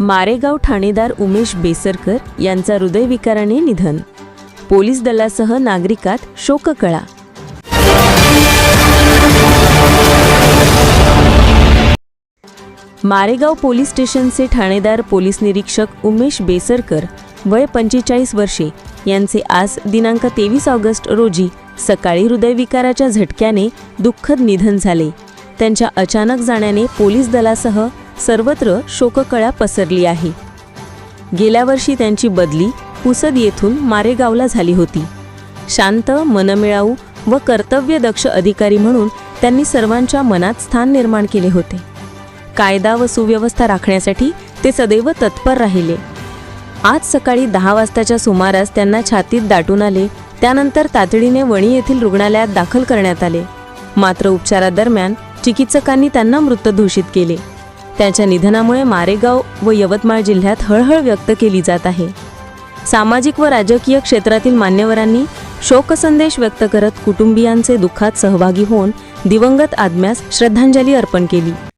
मारेगाव ठाणेदार उमेश बेसरकर यांचा हृदयविकाराने निधन. पोलीस दलासह नागरिकात शोककळा. मारेगाव पोलीस स्टेशनचे ठाणेदार पोलीस निरीक्षक उमेश बेसरकर वय पंचेचाळीस वर्षे यांचे आज दिनांक तेवीस ऑगस्ट रोजी सकाळी हृदयविकाराच्या झटक्याने दुःखद निधन झाले. त्यांच्या अचानक जाण्याने पोलीस दलासह सर्वत्र शोककळा पसरली आहे. गेल्या वर्षी त्यांची बदली पुसद येथून मारेगावला झाली होती. शांत मनमिळाऊ व कर्तव्यदक्ष अधिकारी म्हणून त्यांनी सर्वांच्या मनात स्थान निर्माण केले होते. कायदा व सुव्यवस्था राखण्यासाठी ते सदैव तत्पर राहिले. आज सकाळी दहा वाजताच्या सुमारास त्यांना छातीत दाटून आले त्यानंतर तातडीने वणी येथील रुग्णालयात दाखल करण्यात आले. मात्र उपचारादरम्यान चिकित्सकांनी त्यांना मृत घोषित केले. त्यांच्या निधनामुळे मारेगाव व यवतमाळ जिल्ह्यात हळहळ व्यक्त केली जात आहे. सामाजिक व राजकीय क्षेत्रातील मान्यवरांनी शोकसंदेश व्यक्त करत कुटुंबियांचे दुःखात सहभागी होऊन दिवंगत आत्म्यास श्रद्धांजली अर्पण केली.